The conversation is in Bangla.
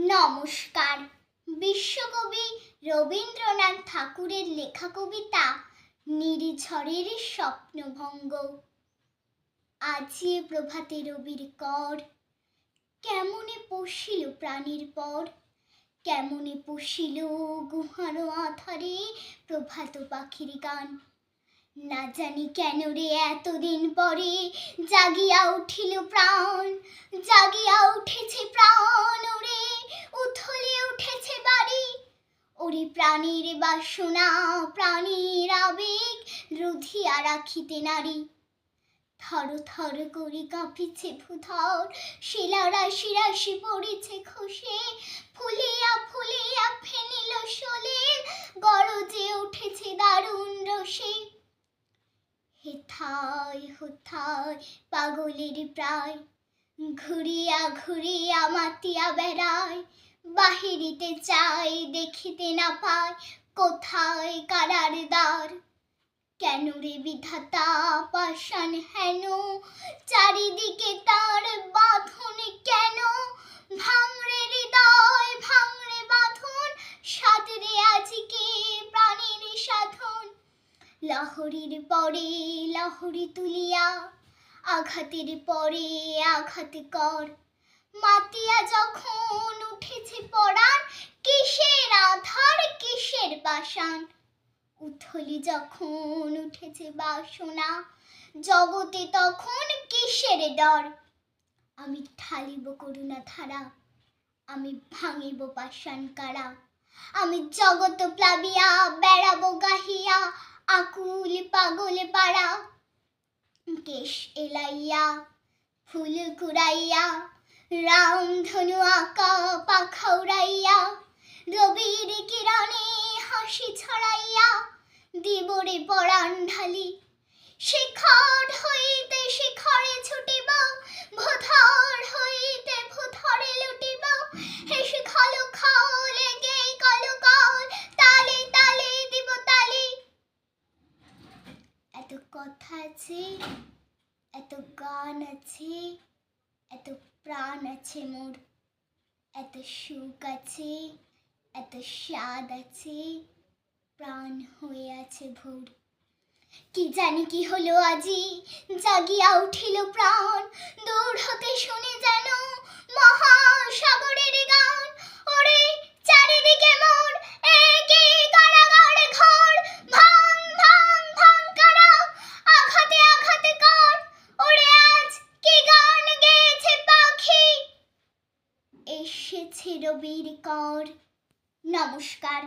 নমস্কার। বিশ্বকবি রবীন্দ্রনাথ ঠাকুরের লেখা কবিতা নিরিঝড়ের স্বপ্নভঙ্গ। আজি প্রভাতে রবির কর। কেমনে পশিল প্রাণীর পর? কেমনে পশিল গুহার আধারে প্রভাত পাখির গান? না জানি কেন রে এতদিন পরে জাগিয়া উঠিল প্রাণ, জাগিয়া উঠেছে প্রাণীর বাসনা, প্রাণীর আবেগ, রুধিয়া রাখিতে নারী। থর থর করে কাঁপিছে ভূধর, শিলা রাশি রাশি পড়েছে খসে। ফুলিয়া ফুলিয়া ফেনিল শোলের গরজে উঠেছে দারুণ রসে। হেথায় হোথায় পাগলের প্রায়, ঘুরিয়া ঘুরিয়া মাতিয়া বেড়ায়। বাহিরিতে চাই, দেখিতে না পায় কোথায় কারার দ্বার? কেন রে বিধাতা, পাষাণ হেন? চারিদিকে তার বাঁধন কেন? ভাঙরে হৃদয়, ভাঙরে বাঁধন সাদরে আজিকে প্রাণীর সাধন? লহরীর পরে লহরী তুলিয়া, আঘাতের পরে আঘাত কর। মাতিয়া যখন উঠেছে পড়ান কিসের আধার, কিসের বাসান? উথলি যখন উঠেছে বাসনা, জগতে তখন কিসের ডর? আমি ঢালিব করুণা ধারা, আমি ভাঙিব পাষাণ কারা? আমি জগত প্লাবিয়া, বেড়াবো গাহিয়া, আকুল পাগল পাড়া। কেশ এলাইয়া, ফুল কুড়াইয়া রাম ধনু আঁকা পাখা উড়াইয়া রবির কিরণে হাসি ছড়াইয়া, দিবরে পরাণ ঢালি। শিখর হইতে শিখরে ছুটিব, ভূধর হইতে ভূধরে লুটিব। হে শিখল খালে গে কল কল, তালে তালে দিব তালে। এত কথা আছে, এত গান আছে, এত প্রাণ আছে মোর। এত সুখ আছে, এত স্বাদ আছে, প্রাণ হয়ে আছে ভোর। কি জানি কি হলো আজি, জাগিয়া উঠিল প্রাণ। এসেছে রবির কর। নমস্কার।